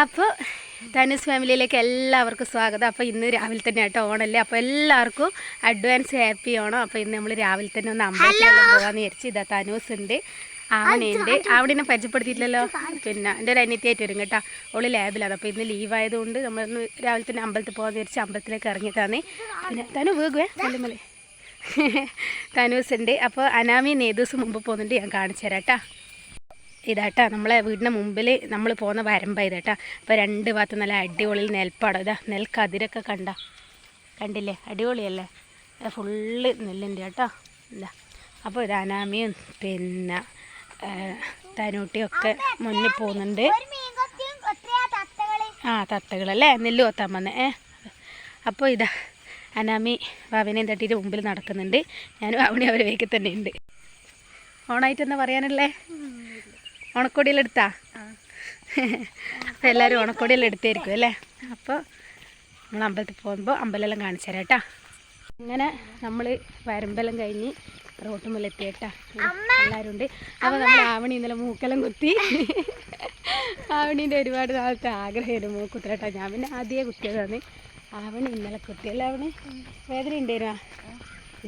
അപ്പോൾ ധനുസ് ഫാമിലിയിലേക്ക് എല്ലാവർക്കും സ്വാഗതം. അപ്പോൾ ഇന്ന് രാവിലെ തന്നെ ആട്ടോ ഓണല്ലേ? അപ്പോൾ എല്ലാവർക്കും അഡ്വാൻസ് ഹാപ്പി ഓണം. അപ്പോൾ ഇന്ന് നമ്മൾ രാവിലെ തന്നെ ഒന്ന് അമ്പലത്തിലെല്ലാം പോകാമെന്ന് വിചാരിച്ചു ഇതാ തനൂസ് ഉണ്ട് ആവണിയുണ്ട് ആവണിനെ പരിചയപ്പെടുത്തിയിട്ടില്ലല്ലോ? പിന്നെ എന്റെ ഒരു അനിയത്തിയായിട്ട് വരും കേട്ടോ. ഓൾ ലാബിലാണ് അപ്പോൾ ഇന്ന് ലീവ് ആയതുകൊണ്ട് നമ്മളൊന്ന് രാവിലെ തന്നെ അമ്പലത്തിൽ പോകാമെന്ന് വിചാരിച്ച് അമ്പലത്തിലേക്ക് ഇറങ്ങിയിട്ടാന്ന് പിന്നെ തനു വീകുവേ മല്ലി തനൂസ് ഉണ്ട്. അപ്പോൾ അനാമി നേതൂസ് മുമ്പ് പോകുന്നുണ്ട് ഞാൻ കാണിച്ചു തരാം കേട്ടോ. ഇതാട്ടാ നമ്മളെ വീടിന്റെ മുമ്പിൽ നമ്മൾ പോകുന്ന വരമ്പ ഇതാട്ടാ. അപ്പോൾ രണ്ട് ഭാഗത്ത് നല്ല അടിപൊളി നെൽപ്പാടം. ഇതാ നെൽക്കതിരൊക്കെ കണ്ട. കണ്ടില്ലേ? അടിപൊളിയല്ലേ? ഫുള്ള് നെല്ലിന്റെ കേട്ടോ ഇതാ അപ്പോൾ ഇത് അനാമിയും പിന്നെ തനൂട്ടിയൊക്കെ മുന്നിൽ പോകുന്നുണ്ട്. ആ തത്തകളല്ലേ? നെല്ല് കൊത്താൻ വന്നേ. ഏ അപ്പോൾ ഇതാ അനാമി വാവിനെയും തട്ടിയിട്ട് മുമ്പിൽ നടക്കുന്നുണ്ട്. ഞാനും അവണി അവരെ വേഗം തന്നെ ഉണ്ട്. ഓണായിട്ട് എന്താ പറയാനല്ലേ ഓണക്കോടിയെല്ലാം എടുത്താ? അപ്പോൾ എല്ലാവരും ഓണക്കോടിയെല്ലാം എടുത്തായിരിക്കും അല്ലേ? അപ്പോൾ നമ്മൾ അമ്പലത്തിൽ പോകുമ്പോൾ അമ്പലമെല്ലാം കാണിച്ചു തരാം കേട്ടോ അങ്ങനെ നമ്മൾ വരമ്പലം കഴിഞ്ഞ് റോട്ടുമ്മൽ എത്തിയേട്ടാ. എല്ലാവരും ഉണ്ട് അപ്പോൾ നമ്മൾ ആവണി ഇന്നലെ മൂക്കെല്ലാം കുത്തി. ആവണീന്റെ ഒരുപാട് നാളത്തെ ആഗ്രഹമായിരുന്നു മൂക്കുത്തിരട്ടാ ഞാൻ പിന്നെ ആദ്യമേ കുത്തിയതാണ്. ആവണി ഇന്നലെ കുത്തിയല്ലേ ആവണി? വേദന ഉണ്ടായിരുന്നാ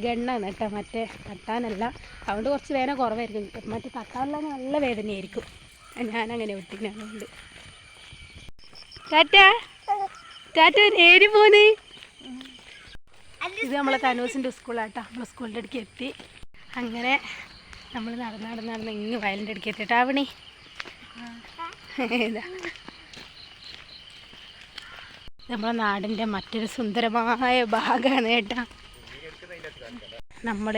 ഗണ്ണാണ് കേട്ടോ. മറ്റേ തട്ടാനല്ല. അതുകൊണ്ട് കുറച്ച് വേദന കുറവായിരിക്കും. മറ്റേ തട്ടാനുള്ള നല്ല വേദനയായിരിക്കും. ഞാനങ്ങനെ വിട്ടിന് അതുകൊണ്ട് ടാറ്റ? ടാറ്റ നേരി പോന്ന്. ഇത് നമ്മളെ തനൂസിന്റെ സ്കൂളാട്ടോ. നമ്മളെ സ്കൂളിന്റെ അടുക്ക് എത്തി. അങ്ങനെ നമ്മൾ നടന്ന് നടന്ന് നടന്ന് ഇങ്ങ് വയലിന്റെ അടുക്ക് എത്തിട്ടാ അവണി നമ്മളെ നാടിന്റെ മറ്റൊരു സുന്ദരമായ ഭാഗമാണ് കേട്ടോ. നമ്മൾ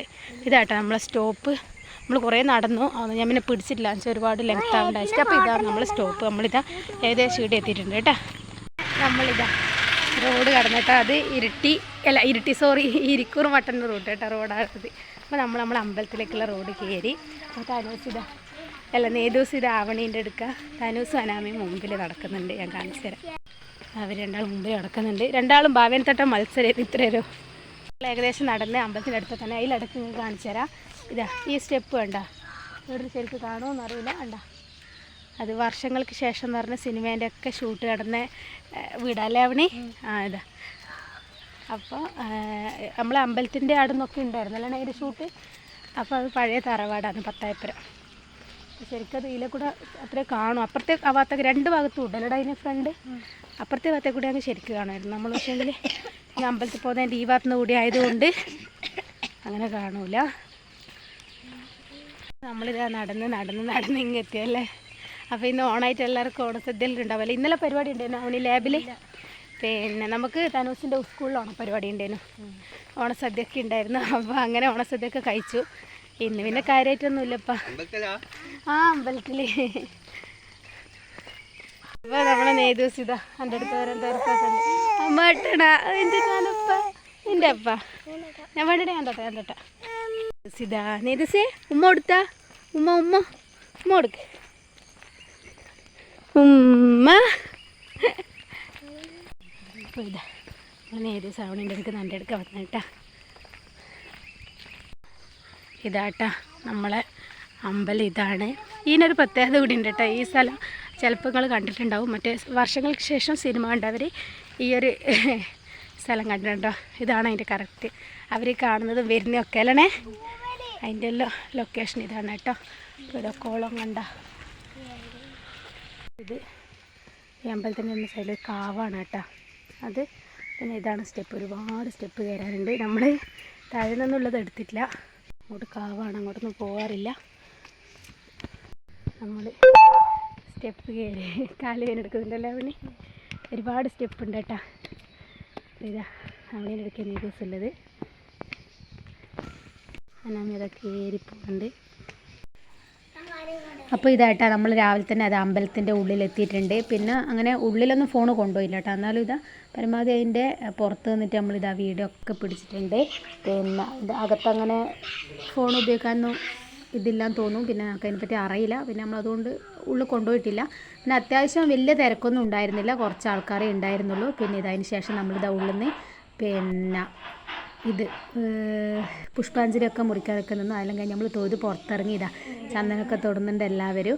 ഇതാട്ടോ നമ്മളെ സ്റ്റോപ്പ്. നമ്മൾ കുറേ നടന്നു. ഞാൻ പിന്നെ പിടിച്ചിട്ടില്ല. എന്ന് ഒരുപാട് ലെങ്ത് ആവേണ്ട അപ്പോൾ ഇതാണ് നമ്മളെ സ്റ്റോപ്പ്. നമ്മളിതാ ഏകദേശം ഇവിടെ എത്തിയിട്ടുണ്ട് കേട്ടോ. നമ്മളിതാ റോഡ് കടന്നിട്ട് അത് ഇരിട്ടി അല്ല ഇരിട്ടി സോറി ഇരിക്കൂർ മട്ടന്റെ റോഡ് കേട്ടോ റോഡാണത് അപ്പോൾ നമ്മൾ നമ്മളെ അമ്പലത്തിലേക്കുള്ള റോഡ് കയറി. അപ്പോൾ തനൂസ് ഇതാ അല്ല നേതൂസ് ഇത് ആവണീന്റെ എടുക്കുക തനൂസും അനാമയും മുമ്പിൽ നടക്കുന്നുണ്ട്. ഞാൻ കാണിച്ചു തരാം. അവർ രണ്ടാളും മുമ്പിൽ നടക്കുന്നുണ്ട്. രണ്ടാളും തട്ട മത്സരം. ഇത്രയോ ഏകദേശം നടന്ന് അമ്പലത്തിനടുത്ത് തന്നെ അതിലടക്ക് നിങ്ങൾക്ക് കാണിച്ചു തരാം. ഇതാ ഈ സ്റ്റെപ്പ് വേണ്ട ഇവിടെ ശരിക്ക് കാണുമെന്ന് അറിയില്ല വേണ്ട അത് വർഷങ്ങൾക്ക് ശേഷം എന്ന് പറഞ്ഞ സിനിമേന്റെ ഒക്കെ ഷൂട്ട് നടന്ന വീടല്ലേ അവണി? ആ ഇതാ. അപ്പോൾ നമ്മൾ അമ്പലത്തിന്റെ അവിടെ നിന്നൊക്കെ ഉണ്ടായിരുന്നല്ലേ അതിന്റെ ഷൂട്ട്? അപ്പോൾ അത് പഴയ തറവാടാണ് പത്തായപ്പുരം. ശരിക്കും അത് ഇതിലെ കൂടെ അത്രേ കാണും. അപ്പുറത്തെ ഭാഗത്തൊക്കെ രണ്ട് ഭാഗത്തും ഉണ്ടല്ലോ അതിന് ഫ്രണ്ട്? അപ്പുറത്തെ ഭാഗത്തെ കൂടെ അങ്ങ് ശരിക്കും കാണുമായിരുന്നു. നമ്മൾ പക്ഷേങ്കിൽ ഈ അമ്പലത്തിൽ പോകുന്നതിന്റെ ഈ ഭാഗത്തുനിന്ന് കൂടി ആയതുകൊണ്ട് അങ്ങനെ കാണൂല. നമ്മളിതാ നടന്ന് നടന്ന് നടന്ന് ഇങ്ങ് എത്തിയല്ലേ അപ്പോൾ ഇന്ന് ഓണായിട്ട് എല്ലാവർക്കും ഓണസദ്യ ഉണ്ടാവില്ല ഇന്നലെ പരിപാടി ഉണ്ടായിരുന്നു അവന് ലാബിൽ പിന്നെ നമുക്ക് തനൂസിന്റെ സ്കൂളിൽ ഓണപരിപാടി ഉണ്ടായിരുന്നു. ഓണസദ്യയൊക്കെ ഉണ്ടായിരുന്നു. അപ്പോൾ അങ്ങനെ ഓണസദ്യയൊക്കെ കഴിച്ചു. ഇന്ന് പിന്നെ കാര്യമായിട്ടൊന്നുമില്ലപ്പാ ആ അമ്പലത്തിൽ അപ്പോൾ നമ്മളെ നെയ്തൂസ് ഇതാ എന്റെ അടുത്ത് വരാൻ തിരക്കാക്കുണ്ട് അമ്മ എന്റെ എന്റെ അപ്പ. ഞാൻ ഉമ്മ ഉമ്മ ഉമ്മ ഉമ്മ കൊടുക്ക്. ഉമ്മ. അപ്പോൾ അവണിന്റെ അടുക്ക് നല്ല അടുക്ക വന്നിട്ടാ ഇതാട്ടാ നമ്മളെ അമ്പലം ഇതാണ്. ഇതിനൊരു പ്രത്യേകത കൂടി ഉണ്ട് കേട്ടോ ഈ സ്ഥലം ചിലപ്പോൾ നിങ്ങൾ കണ്ടിട്ടുണ്ടാവും. മറ്റേ വർഷങ്ങൾക്ക് ശേഷം സിനിമ കണ്ടവർ ഈ ഒരു സ്ഥലം കണ്ടിട്ടുണ്ടോ? ഇതാണ് അതിന്റെ കറക്റ്റ് അവർ കാണുന്നത് വരുന്നതൊക്കെ അല്ലേ അതിന്റെ എല്ലാം ലൊക്കേഷൻ ഇതാണ് കേട്ടോ. കോളം കണ്ട. ഇത് ഈ അമ്പലത്തിന്റെ ഒന്ന് സൈഡിൽ കാവാണ് കേട്ടോ. അത് പിന്നെ ഇതാണ് സ്റ്റെപ്പ്. ഒരുപാട് സ്റ്റെപ്പ് കയറാനുണ്ട്. നമ്മൾ താഴെ നിന്നുള്ളത് എടുത്തിട്ടില്ല. അങ്ങോട്ട് കാവാണ്. അങ്ങോട്ടൊന്നും പോകാറില്ല നമ്മൾ സ്റ്റെപ്പ് കയറി കാൽ വേനെടുക്കുന്നുണ്ടല്ലോ അവന്. ഒരുപാട് സ്റ്റെപ്പ് ഉണ്ട് കേട്ടോ. ഇതാ അവനെ എടുക്കുന്ന ദിവസം ഉള്ളത്. അനാമി അതൊക്കെ കയറി പോകുന്നുണ്ട് അപ്പോൾ ഇതായിട്ടാ നമ്മൾ രാവിലെ തന്നെ അത് അമ്പലത്തിന്റെ ഉള്ളിലെത്തിയിട്ടുണ്ട്. പിന്നെ അങ്ങനെ ഉള്ളിലൊന്നും ഫോൺ കൊണ്ടുപോയില്ല കേട്ടോ. എന്നാലും ഇതാ പരമാവധി അതിന്റെ പുറത്ത് നിന്നിട്ട് നമ്മളിതാ വീഡിയോ ഒക്കെ പിടിച്ചിട്ടുണ്ട്. പിന്നെ ഇത് അകത്തങ്ങനെ ഫോൺ ഉപയോഗിക്കാനൊന്നും ഇതില്ലാന്ന് തോന്നും. പിന്നെ നമുക്ക് അതിനെപ്പറ്റി അറിയില്ല. പിന്നെ നമ്മൾ നമ്മളതുകൊണ്ട് ഉള്ളിൽ കൊണ്ടുപോയിട്ടില്ല. പിന്നെ അത്യാവശ്യം വലിയ തിരക്കൊന്നും ഉണ്ടായിരുന്നില്ല. കുറച്ച് ആൾക്കാരേ ഉണ്ടായിരുന്നുള്ളൂ. പിന്നെ ഇതതിന് ശേഷം നമ്മളിതാ ഉള്ളിൽ നിന്ന് പിന്നെ ഇത് പുഷ്പാഞ്ജലിയൊക്കെ മുറിക്കാനൊക്കെ നിന്ന്. കഴിഞ്ഞ് നമ്മൾ തൊഴുത് പുറത്തിറങ്ങിയതാ ചന്ദനമൊക്കെ തൊടുന്നുണ്ട് എല്ലാവരും.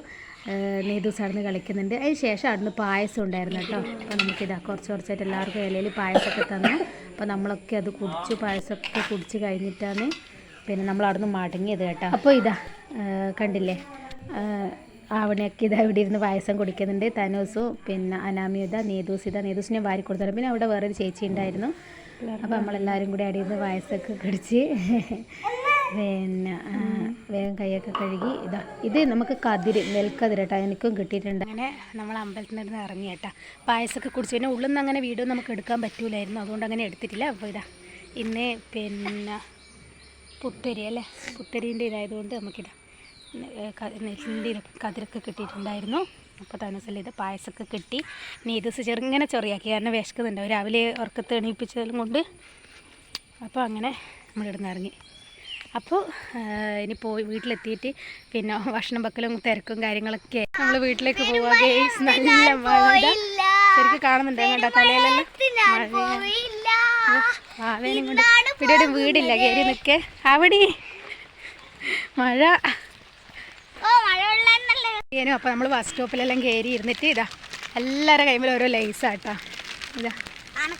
നീതൂസ് അവിടുന്ന് കളിക്കുന്നുണ്ട്. അതിന് ശേഷം അവിടുന്ന് പായസം ഉണ്ടായിരുന്നു കേട്ടോ. അപ്പോൾ നമുക്കിതാ കുറച്ച് കുറച്ചായിട്ട് എല്ലാവർക്കും ഇലയിൽ പായസമൊക്കെ തന്നു. അപ്പോൾ നമ്മളൊക്കെ അത് കുടിച്ചു പായസമൊക്കെ കുടിച്ച് കഴിഞ്ഞിട്ടാണ് പിന്നെ നമ്മൾ അവിടുന്ന് മടങ്ങിയത് കേട്ടോ. അപ്പോൾ ഇതാ. കണ്ടില്ലേ? ആവണയൊക്കെ ഇതാ ഇവിടെ ഇരുന്ന് പായസം കുടിക്കുന്നുണ്ട്. തനൂസും പിന്നെ അനാമിയുത നീതൂസ് ഇതാ. നീതൂസിനെ വാരി കൊടുത്തു പിന്നെ അവിടെ വേറൊരു ചേച്ചി ഉണ്ടായിരുന്നു. അപ്പോൾ നമ്മളെല്ലാവരും കൂടി അവിടെ ഇരുന്ന് പായസമൊക്കെ കുടിച്ച് പിന്നെ വേഗം കൈയൊക്കെ കഴുകി ഇതാ. ഇത് നമുക്ക് കതിര് നെൽക്കതിര് കേട്ടോ. എനിക്കും കിട്ടിയിട്ടുണ്ട്. അങ്ങനെ നമ്മൾ അമ്പലത്തിൽ നിന്ന് ഇറങ്ങി കേട്ടോ. പായസമൊക്കെ കുടിച്ച് പിന്നെ ഉള്ളിൽ നിന്ന് അങ്ങനെ വീഡിയോ നമുക്ക് എടുക്കാൻ പറ്റൂലായിരുന്നു. അതുകൊണ്ട് അങ്ങനെ എടുത്തിട്ടില്ല. അപ്പോൾ ഇതാ. ഇന്ന് പിന്നെ പുത്തരി അല്ലേ? പുത്തരീന്റെ ഇതായതുകൊണ്ട് നമുക്കിത് നെല്ലിന്റെ കതിരൊക്കെ കിട്ടിയിട്ടുണ്ടായിരുന്നു. അപ്പോൾ തനസല്ല ഇത് പായസമൊക്കെ കിട്ടി. നീതസ് ചെറുങ്ങനെ ചൊറിയാക്കി കാരണം വിശക്കുന്നുണ്ടാവും രാവിലെ ഉറക്കത്ത് എണീപ്പിച്ചതും കൊണ്ട് അപ്പോൾ അങ്ങനെ നമ്മൾ ഇവിടുന്ന് ഇറങ്ങി. അപ്പോൾ ഇനി പോയി വീട്ടിലെത്തിയിട്ട് പിന്നെ ഭക്ഷണം വെക്കലും തിരക്കും കാര്യങ്ങളൊക്കെ നമ്മൾ വീട്ടിലേക്ക് പോവാ. ഗേസ് നല്ല മഴ. ശരിക്കും കാണുന്നുണ്ട്. കേട്ടോ തലയിലെല്ലാം പോയില്ല. കൊണ്ട് ഇവിടെ ഒരു വീടില്ല കയറി നിൽക്കേ. അവിടെ മഴ. ഏനും അപ്പോൾ നമ്മൾ ബസ് സ്റ്റോപ്പിലെല്ലാം കയറി ഇരുന്നിട്ട് ഇതാ എല്ലാവരുടെ കൈമിൽ ഓരോ ലൈസാട്ടാ ഇതാ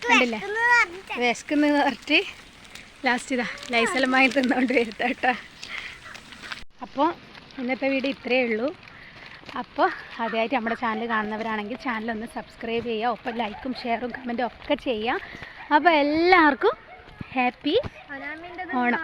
കണ്ടില്ലേ? പറഞ്ഞിട്ട്. വിശക്കുന്ന പറഞ്ഞിട്ട് ലാസ്റ്റ് ഇതാ ലൈസെല്ലാം വാങ്ങി തിന്നുകൊണ്ട് വരുത്താട്ടാ അപ്പോൾ ഇന്നത്തെ വീഡിയോ ഇത്രയേ ഉള്ളൂ. അപ്പോൾ ആദ്യമായിട്ട് നമ്മുടെ ചാനൽ കാണുന്നവരാണെങ്കിൽ ചാനൽ ഒന്ന് സബ്സ്ക്രൈബ് ചെയ്യുക ഒപ്പം ലൈക്കും ഷെയറും കമന്റും ഒക്കെ ചെയ്യാം അപ്പോൾ എല്ലാവർക്കും ഹാപ്പി ഓണം.